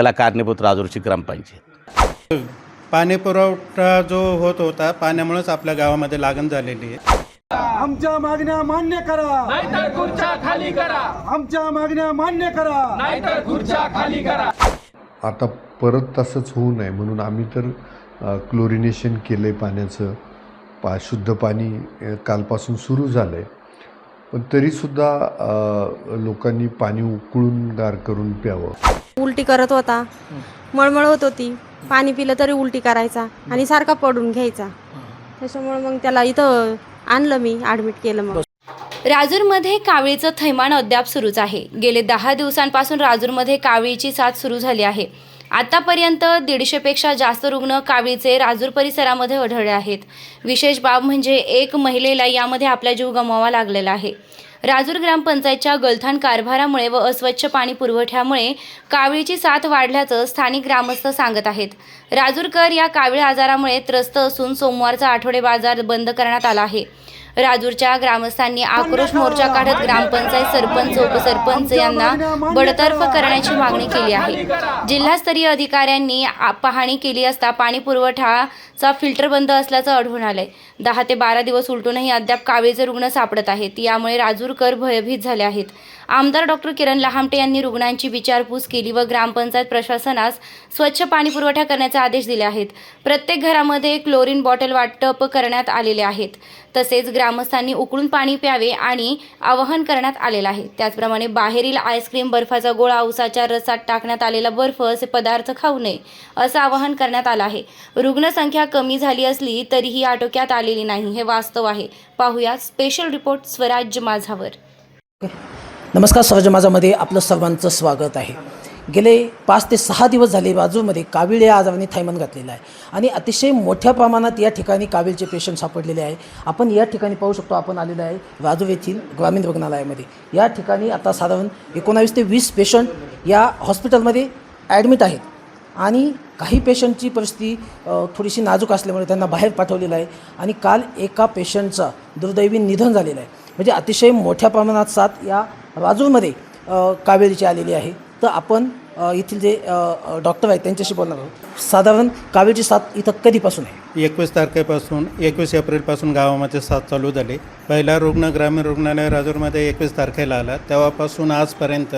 त्याला कारणीभूत राजूरची ग्रामपंचायत. पाणी पुरवठा जो होत होता पाण्यामुळेच आपल्या गावामध्ये लागण झालेली आहे. आमच्या मागण्या मान्य करा. नाहीतर खुर्च्या खाली करा. आमच्या मागण्या मान्य करा. नाहीतर खुर्च्या खाली करा. आता परत तसंच होऊ नये म्हणून आम्ही तर क्लोरिनेशन केलं आहे पाण्याचं. पा शुद्ध पाणी कालपासून सुरू झालं आहे पण तरीसुद्धा लोकांनी पाणी उकळून गार करून प्यावं. उलटी करत होता. मळमळ होत होती. पाणी पिलं तरी उलटी करायचा आणि सारखा पडून घ्यायचा. त्याच्यामुळे मग त्याला इथं आणलं मी ॲडमिट केलं मग. राजूरमध्ये कावळीचं थैमान अद्याप सुरूच आहे. गेले दहा दिवसांपासून राजूरमध्ये कावळीची साथ सुरू झाली आहे. आतापर्यंत दीडशेपेक्षा जास्त रुग्ण कावीचे राजूर परिसरामध्ये आढळले आहेत. विशेष बाब म्हणजे एक महिलेला यामध्ये आपला जीव गमवावा लागलेला आहे. राजूर ग्रामपंचायतच्या गलथान कारभारामुळे व अस्वच्छ पाणी पुरवठ्यामुळे कावळीची साथ वाढल्याचं स्थानिक ग्रामस्थ सांगत आहेत. राजूरकर या कावळी आजारामुळे त्रस्त असून सोमवारचा आठवडे बाजार बंद करण्यात आला आहे. राजूरच्या ग्रामस्थांनी आक्रोश मोर्चा काढत ग्रामपंचायत सरपंच उपसरपंच यांना बडतर्फ करण्याची मागणी केली आहे. जिल्हास्तरीय अधिकाऱ्यांनी पाहणी केली असता पाणी पुरवठाचा फिल्टर बंद असल्याचं आढळून आलंय. दहा ते बारा दिवस उलटूनही अद्याप कावेचे रुग्ण सापडत आहेत. यामुळे राजूरकर भयभीत झाले आहेत. आमदार डॉक्टर किरण लहामटे यांनी रुग्णांची विचारपूस केली व ग्रामपंचायत प्रशासनास स्वच्छ पाणी पुरवठा करण्याचे आदेश दिले आहेत. प्रत्येक घरामध्ये क्लोरीन बॉटल वाटप करण्यात आलेले आहेत. तसेच ग्रामस्थांनी उकळून पाणी प्यावे आणि आवाहन करण्यात आलेलं आहे. त्याचप्रमाणे बाहेरील आईस्क्रीम बर्फाचा गोळा उसाच्या रसात टाकण्यात आलेला बर्फ असे पदार्थ खाऊ नये असं आवाहन करण्यात आलं आहे. रुग्णसंख्या कमी झाली असली तरीही आटोक्यात आलेली नाही हे वास्तव आहे. पाहूया स्पेशल रिपोर्ट स्वराज्य माझावर. नमस्कार स्वराज माझामध्ये आपलं सर्वांचं स्वागत आहे. गेले पाच ते सहा दिवस झाले बाजूमध्ये कावीळ या आजाराने थैमान घातलेलं आहे. आणि अतिशय मोठ्या प्रमाणात या ठिकाणी कावीळचे पेशंट सापडलेले आहे. आपण या ठिकाणी पाहू शकतो आपण आलेलो आहे राजू येथील ग्रामीण रुग्णालयामध्ये. या ठिकाणी आता साधारण एकोणावीस ते वीस पेशंट या हॉस्पिटलमध्ये ॲडमिट आहेत. आणि काही पेशंटची परिस्थिती थोडीशी नाजूक असल्यामुळे त्यांना बाहेर पाठवलेलं आहे. आणि काल एका पेशंटचा दुर्दैवी निधन झालेलं आहे. म्हणजे अतिशय मोठ्या प्रमाणात साथ या राजूरमध्ये कावेरीची आलेली आहे. तर आपण येथील जे डॉक्टर आहेत त्यांच्याशी बोलणार आहोत. साधारण कावेरीची साथ इथं कधीपासून आहे? एकवीस तारखेपासून एकवीस एप्रिलपासून गावामध्ये साथ चालू झाली. पहिला रुग्ण ग्रामीण रुग्णालय राजूरमध्ये एकवीस तारखेला आला. तेव्हापासून आजपर्यंत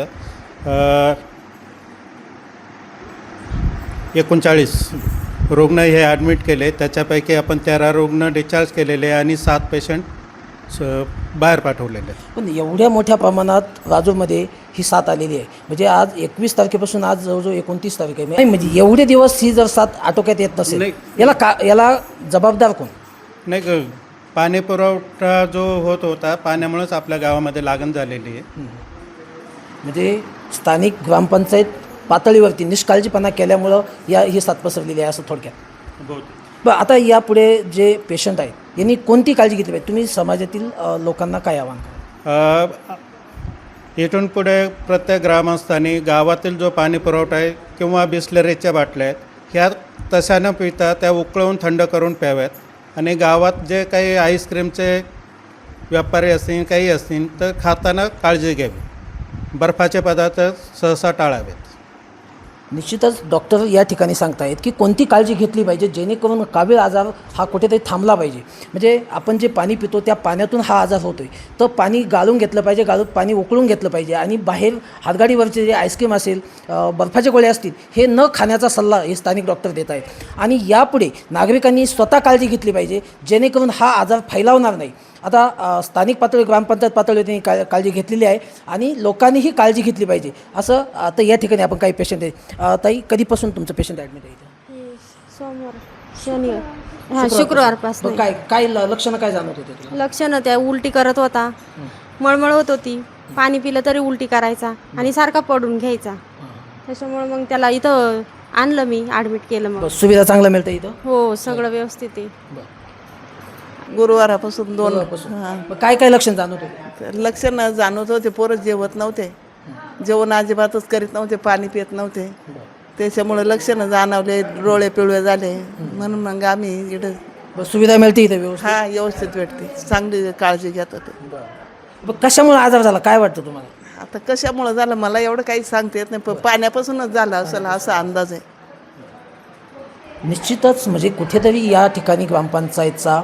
एकोणचाळीस रुग्ण हे ॲडमिट केले. त्याच्यापैकी आपण तेरा रुग्ण डिस्चार्ज केलेले आणि सात पेशंट बाहेर पाठवलेले. पण एवढ्या मोठ्या प्रमाणात राजूरमध्ये ही साथ आलेली आहे. म्हणजे आज एकवीस तारखेपासून आज जवळजवळ एकोणतीस तारीख आहे. नाही म्हणजे एवढे दिवस ही जर साथ आटोक्यात येत नसेल नाही. याला का याला जबाबदार कोण? नाही ग पाणी पुरवठा जो होत होता पाण्यामुळेच आपल्या गावामध्ये लागण झालेली आहे. म्हणजे स्थानिक ग्रामपंचायत पातळीवरती निष्काळजीपणा केल्यामुळं या ही साथ पसरलेली आहे असं थोडक्यात. बरं आता यापुढे जे पेशंट आहेत यांनी कोणती काळजी घेतली पाहिजे? तुम्ही समाजातील लोकांना काय आव्हान इथून पुढे प्रत्येक ग्रामस्थांनी गावातील जो पाणी पुरवठा आहे किंवा बिस्लरीच्या बाटल्या आहेत ह्या तशा न पिता त्या उकळवून थंड करून प्याव्यात. आणि गावात जे काही आईस्क्रीमचे व्यापारी असतील काही असतील तर खाताना काळजी घ्यावी. बर्फाचे पदार्थ सहसा टाळावेत. निश्चितच डॉक्टर या ठिकाणी सांगतायत की कोणती काळजी घेतली पाहिजे जेणेकरून कावीळ आजार हा कुठेतरी थांबला पाहिजे. म्हणजे आपण जे पाणी पितो त्या पाण्यातून हा आजार होतो आहे तर पाणी गाळून घेतलं पाहिजे गाळून पाणी उकळून घेतलं पाहिजे आणि बाहेर हातगाडीवरचे जे आईस्क्रीम असेल बर्फाचे गोळे असतील हे न खाण्याचा सल्ला हे स्थानिक डॉक्टर देत आहेत आणि यापुढे नागरिकांनी स्वतः काळजी घेतली पाहिजे जेणेकरून हा आजार फैलावणार नाही. आता स्थानिक पातळी ग्रामपंचायत पातळीवर त्यांनी का काळजी घेतलेली आहे आणि लोकांनीही काळजी घेतली पाहिजे. असं आता या ठिकाणी आपण काही पेशंट आहे ताई कधीपासून तुमचं पेशंट ॲडमिट आहे? सोमवार शनिवार. हां शुक्रवारपासून काय काय लक्षणं काय जाणवत होते लक्षणं त्या उलटी करत होता. मळमळ होत होती. पाणी पिलं तरी उलटी करायचा आणि सारखा पडून घ्यायचा. त्याच्यामुळे मग त्याला इथं आणलं मी ॲडमिट केलं मग. सुविधा चांगल्या मिळतं इथं? हो सगळं व्यवस्थित आहे. गुरुवारापासून दोन. हां. मग काय काय लक्षण जाणवत? होते लक्ष न जाणवत होते पोरं जेवत नव्हते. जेवण अजिबातच करीत नव्हते पाणी पित नव्हते. त्याच्यामुळे लक्ष न जाणवले डोळे पिवळे झाले. म्हणून मग आम्ही इकडे सुविधा मिळते इथं व्यवस्थित? हा व्यवस्थित भेटते. चांगली काळजी घेत होते कशामुळे आजार झाला? काय वाटतं तुम्हाला? आता कशामुळं झालं? मला एवढं काही सांगता येत नाही पण पाण्यापासूनच झालं असेल असा अंदाज आहे. निश्चितच म्हणजे कुठेतरी या ठिकाणी ग्रामपंचायतचा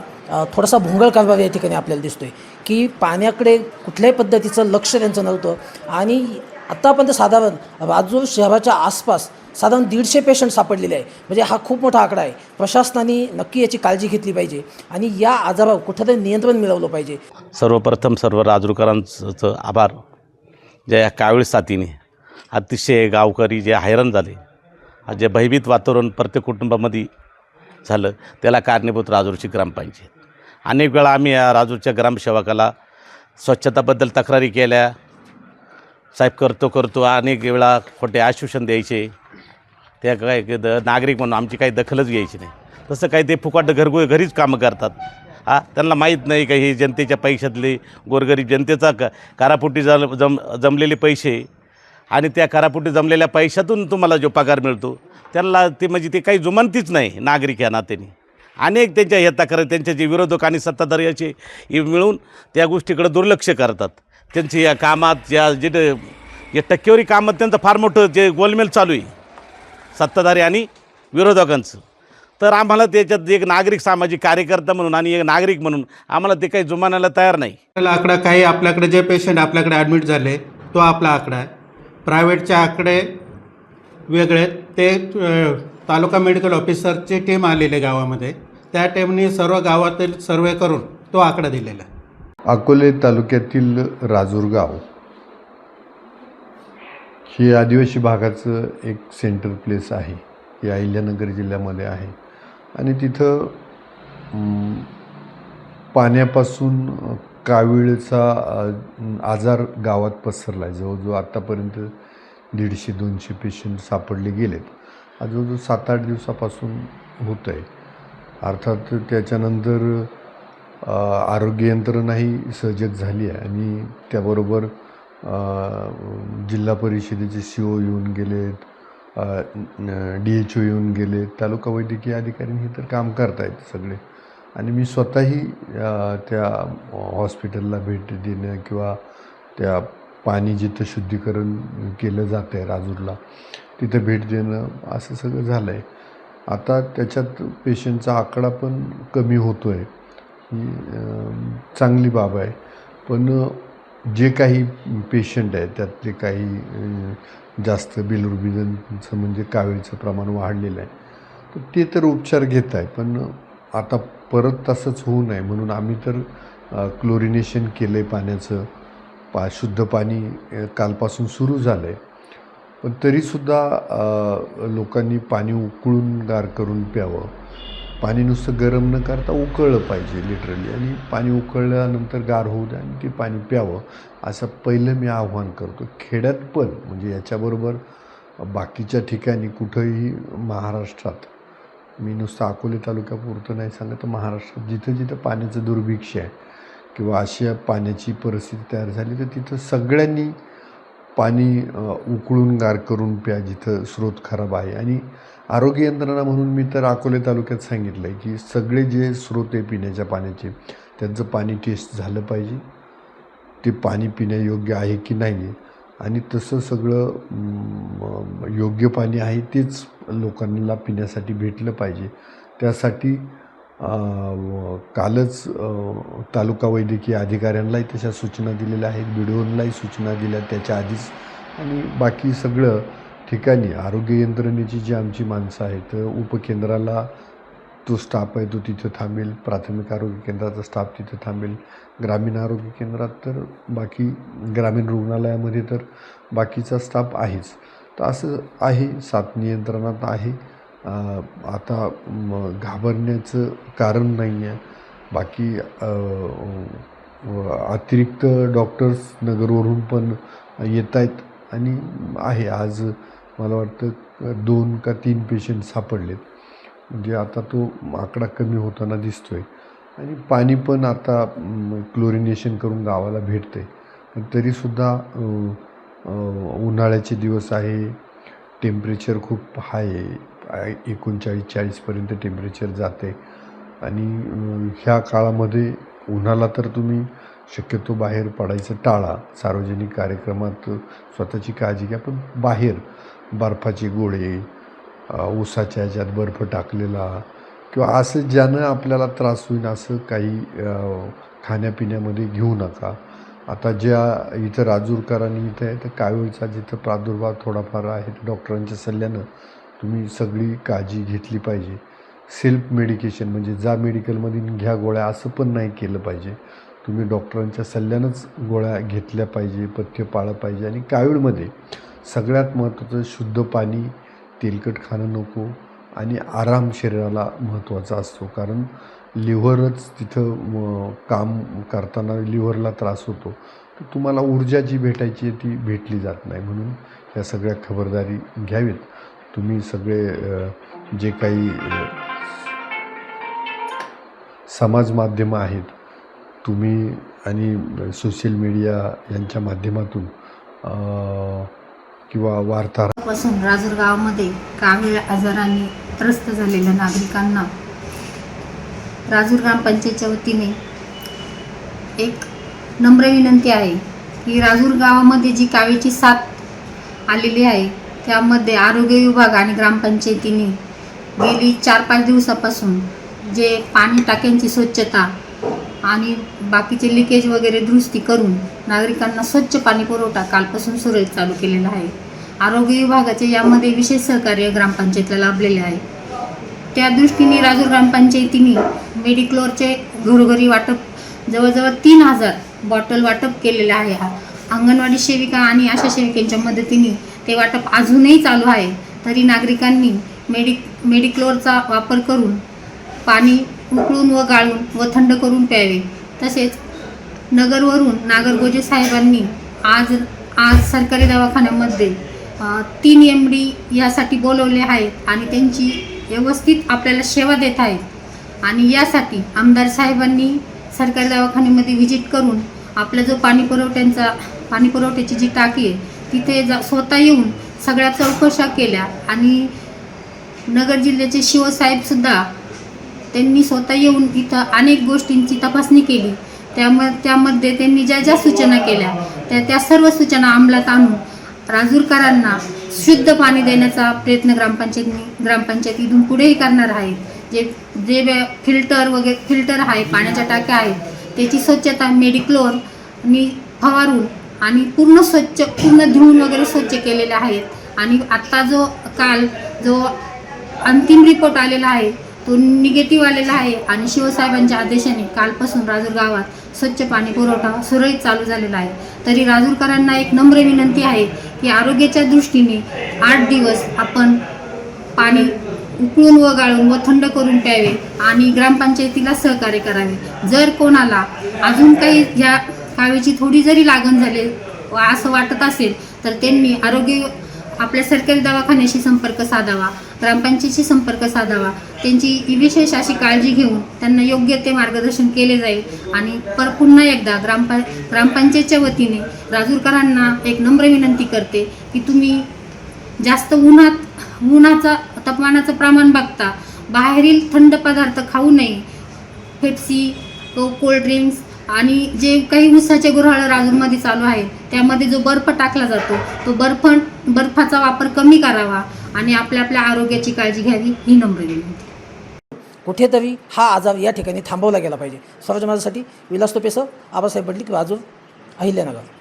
थोडासा भोंगळ कारभार या ठिकाणी आपल्याला दिसतोय की पाण्याकडे कुठल्याही पद्धतीचं लक्ष त्यांचं नव्हतं. आणि आत्तापर्यंत साधारण राजूर शहराच्या आसपास साधारण दीडशे पेशंट सापडलेले आहे म्हणजे हा खूप मोठा आकडा आहे. प्रशासनाने नक्की याची काळजी घेतली पाहिजे आणि या आजारावर कुठंतरी नियंत्रण मिळवलं पाहिजे. सर्वप्रथम सर्व राजूरकरांचं आभार. ज्या या कावीळ साथीने अतिशय गावकरी जे हैराण झाले. जे भयभीत वातावरण प्रत्येक कुटुंबामध्ये झालं त्याला कारणीभूत राजूरची ग्रामपंचायत. अनेक वेळा आम्ही या राजूरच्या ग्रामसेवकाला स्वच्छताबद्दल तक्रारी केल्या. साहेब करतो करतो. अनेक वेळा खोटे आश्वासन द्यायचे. त्या काय द नागरिक म्हणून आमची काही दखलच घ्यायची नाही. तसं काही ते फुकाट घरगु घरीच कामं करतात. हा त्यांना माहीत नाही का हे जनतेच्या पैशातले गोरगरीब जनतेचा क कारापुटी जम जम जमलेले पैसे. आणि त्या कारापुटी जमलेल्या पैशातून तुम्हाला जो पगार मिळतो त्यांना ते म्हणजे ते काही जुमंतीच नाही नागरिक या नात्याने. अनेक त्यांच्या येता तक्रारी त्यांच्या जे विरोधक आणि सत्ताधारी याचे मिळून त्या गोष्टीकडे दुर्लक्ष करतात. त्यांची या कामात या जे या टक्केवारी कामात त्यांचं फार मोठं जे गोलमेल चालू आहे सत्ताधारी आणि विरोधकांचं. तर आम्हाला त्याच्यात एक नागरिक सामाजिक कार्यकर्ता म्हणून आणि एक नागरिक म्हणून आम्हाला ते काही जुमानायला तयार नाही. आकडा काही आपल्याकडे जे पेशंट आपल्याकडे ॲडमिट झाले तो आपला आकडा आहे. प्रायव्हेटचे आकडे वेगळे ते तालुका मेडिकल ऑफिसरची टीम आलेली गावामध्ये. त्या टाईमने सर्व गावातील सर्वे करून तो आकडा दिलेला. आहे अकोले तालुक्यातील राजूरगाव हे आदिवासी भागाचं एक सेंटर प्लेस आहे. हे अहिल्यानगर जिल्ह्यामध्ये आहे. आणि तिथं पाण्यापासून कावीळचा आजार गावात पसरला आहे जवळजवळ आत्तापर्यंत दीडशे दोनशे पेशंट सापडले गेलेत. आज जवळजवळ सात आठ दिवसापासून होत आहे अर्थात त्याच्यानंतर आरोग्य यंत्रणाही सजग झाली आहे आणि त्याबरोबर जिल्हा परिषदेचे सी ओ येऊन गेलेत डी एच ओ येऊन गेलेत तालुका वैद्यकीय अधिकारी हे तर काम करत आहेत सगळे. आणि मी स्वतःही त्या हॉस्पिटलला भेट देणं किंवा त्या पाणी जिथं शुद्धीकरण केलं जातं आहे राजूरला तिथं भेट देणं असं सगळं झालं आहे आता त्याच्यात पेशंटचा आकडा पण कमी होतो आहे ही चांगली बाब आहे. पण जे काही पेशंट आहे त्यातले काही जास्त बिलरुबिजनचं म्हणजे कावीळचं प्रमाण वाढलेलं आहे. तर ते तर उपचार घेत आहे पण आता परत तसंच होऊ नये. म्हणून आम्ही तर क्लोरिनेशन केलं आहे पाण्याचं. पा शुद्ध पाणी कालपासून सुरू झालं आहे पण तरीसुद्धा लोकांनी पाणी उकळून गार करून प्यावं. पाणी नुसतं गरम न करता उकळलं पाहिजे लिटरली आणि पाणी उकळल्यानंतर गार होऊ द्या आणि ते पाणी प्यावं असं पहिलं मी आव्हान करतो. खेड्यात पण म्हणजे याच्याबरोबर बाकीच्या ठिकाणी कुठंही महाराष्ट्रात मी नुसतं अकोले तालुक्यापुरतं नाही सांगत तर महाराष्ट्रात जिथं जिथं पाण्याचं दुर्भिक्ष आहे किंवा अशी पाण्याची परिस्थिती तयार झाली तर तिथं सगळ्यांनी पाणी उकळून गार करून प्या जिथं स्रोत खराब आहे. आणि आरोग्य यंत्रणा म्हणून मी तर अकोले तालुक्यात सांगितलं आहे की सगळे जे स्रोत आहे पिण्याच्या पाण्याचे त्यांचं पाणी टेस्ट झालं पाहिजे. ते पाणी पिण्यायोग्य आहे की नाही आहे आणि तसं सगळं योग्य पाणी आहे तेच लोकांना पिण्यासाठी भेटलं पाहिजे. त्यासाठी कालच तालुका वैद्यकीय अधिकाऱ्यांनाही तशा सूचना दिलेल्या आहेत बी डी सूचना दिल्या त्याच्या आधीच. आणि बाकी सगळं ठिकाणी आरोग्य यंत्रणेची जी आमची माणसं आहेत उपकेंद्राला तो स्टाफ आहे तो तिथं थांबेल प्राथमिक आरोग्य केंद्राचा स्टाफ तिथं थांबेल ग्रामीण आरोग्य केंद्रात तर बाकी ग्रामीण रुग्णालयामध्ये तर बाकीचा स्टाफ आहेच. तर असं आहे साथ नियंत्रणात आहे. आता घाबरण्याचं कारण नाही आहे. बाकी अतिरिक्त डॉक्टर्स नगरवरून पण येत आहेत आणि आहे. आज मला वाटतं दोन का तीन पेशंट सापडलेत. म्हणजे आता तो आकडा कमी होताना दिसतो आहे आणि पाणी पण आता क्लोरिनेशन करून गावाला भेटते पण तरीसुद्धा उन्हाळ्याचे दिवस आहे. टेम्परेचर खूप हाय आहे. एकोणचाळीस चाळीसपर्यंत टेम्परेचर जाते. आणि ह्या काळामध्ये उन्हाला तर तुम्ही शक्यतो बाहेर पडायचं टाळा. सार्वजनिक कार्यक्रमात स्वतःची काळजी घ्या पण बाहेर बर्फाचे गोळे ऊसाच्या ह्याच्यात बर्फ टाकलेला किंवा असं ज्यानं आपल्याला त्रास होईल असं काही खाण्यापिण्यामध्ये घेऊ नका. आता ज्या इथं राजूरकरांनी इथं आहे तर कावीळचा जिथं प्रादुर्भाव थोडाफार आहे डॉक्टरांच्या सल्ल्यानं तुम्ही सगळी काळजी घेतली पाहिजे. सेल्फ मेडिकेशन म्हणजे जा मेडिकलमधून घ्या गोळ्या असं पण नाही केलं पाहिजे. तुम्ही डॉक्टरांच्या सल्ल्यानंच गोळ्या घेतल्या पाहिजे पथ्य पाळलं पाहिजे आणि कावीळमध्ये सगळ्यात महत्त्वाचं शुद्ध पाणी तेलकट खाणं नको आणि आराम शरीराला महत्त्वाचा असतो. कारण लिव्हरच तिथं काम करताना लिव्हरला त्रास होतो. तर तुम्हाला ऊर्जा जी भेटायची आहे ती भेटली जात नाही. म्हणून या सगळ्या खबरदारी घ्यावीत. तुम्ही सगळे जे काही समाज माध्यमं आहेत तुम्ही आणि सोशल मीडिया यांच्या माध्यमातून किंवा वार्ताहरापासून राजूरगावमध्ये कावीळ आजाराने त्रस्त झालेल्या नागरिकांना राजूर ग्रामपंचायतच्या वतीने एक नम्र विनंती आहे की राजूर गावामध्ये जी कावीळची साथ आलेली आहे त्यामध्ये आरोग्य विभाग आणि ग्रामपंचायतीने गेली चार पाच दिवसापासून जे पाणी टाक्यांची स्वच्छता आणि बाकीचे लिकेज वगैरे दुरुस्ती करून नागरिकांना स्वच्छ पाणी पुरवठा कालपासून सुरळीत चालू केलेला आहे. आरोग्य विभागाचे यामध्ये विशेष सहकार्य ग्रामपंचायतला लाभलेले आहे. त्या दृष्टीने राजूर ग्रामपंचायतीने मेडिक्लोरचे घरोघरी वाटप जवळजवळ तीन हजार बॉटल वाटप केलेले आहे. अंगणवाडी सेविका आणि आशा सेविकांच्या मदतीने ते वाटप अजूनही चालू आहे. तरी नागरिकांनी मेडिक मेडिक्लोरचा वापर करून पाणी उकळून व गाळून व थंड करून प्यावे. तसेच नगरवरून नागरगोजे साहेबांनी आज आज सरकारी दवाखान्यामध्ये तीन एम डी यासाठी बोलवले आहेत आणि त्यांची व्यवस्थित आपल्याला सेवा देत आहेत. आणि यासाठी आमदार साहेबांनी सरकारी दवाखान्यामध्ये व्हिजिट करून आपला जो पाणी पुरवठ्यांचा पाणी पुरवठ्याची जी टाकी आहे तिथे जा स्वतः येऊन सगळ्या चौकशा केल्या आणि नगर जिल्ह्याचे शिवसाहेबसुद्धा त्यांनी स्वतः येऊन इथं अनेक गोष्टींची तपासणी केली. त्याम त्यामध्ये त्यांनी ज्या ज्या सूचना केल्या त्या त्या सर्व सूचना अंमलात आणून राजूरकरांना शुद्ध पाणी देण्याचा प्रयत्न ग्रामपंचायतनी ग्रामपंचायत इथून पुढेही करणार आहे जे जे फिल्टर वगैरे फिल्टर आहे पाण्याच्या टाक्या आहेत त्याची स्वच्छता मेडिक्लोर मी फवारून आणि पूर्ण स्वच्छ पूर्ण धुवून वगैरे स्वच्छ केलेले आहेत. आणि आत्ता जो काल जो अंतिम रिपोर्ट आलेला आहे तो निगेटिव्ह आलेला आहे आणि शिवसाहेबांच्या आदेशाने कालपासून राजूर गावात स्वच्छ पाणी पुरवठा सुरळीत चालू झालेला आहे. तरी राजूरकरांना एक नम्र विनंती आहे की आरोग्याच्या दृष्टीने आठ दिवस आपण पाणी उकळून व गाळून व थंड करून प्यावे आणि ग्रामपंचायतीला सहकार्य करावे. जर कोणाला अजून काही ह्या कावेची थोडी जरी लागण झाली व असं वाटत असेल तर त्यांनी आरोग्य आपल्या सरकारी दवाखान्याशी संपर्क साधावा ग्रामपंचायतीशी संपर्क साधावा. त्यांची विशेष अशी काळजी घेऊन त्यांना योग्य ते मार्गदर्शन केले जाईल. आणि पर पुन्हा एकदा ग्रामपं ग्रामपंचायतच्या वतीने राजूरकरांना एक नम्र विनंती करते की तुम्ही जास्त उन्हात उन्हाचा तापमानाचं प्रमाण बघता बाहेरील थंड पदार्थ खाऊ नये. पेप्सी कोल्ड ड्रिंक्स आणि जे काही उसाचे गुऱ्हाळ राजूरमध्ये चालू आहे त्यामध्ये जो बर्फ टाकला जातो तो बर्फ बर्फाचा वापर कमी करावा आणि आपल्या आपल्या आरोग्याची काळजी घ्यावी ही नम्र विनंती. कुठेतरी हा आजार या ठिकाणी थांबवला गेला पाहिजे. स्वराज्य माझ्यासाठी विलास तोपेसह आबासाहेब बडलिक राजूर अहिल्यानगर.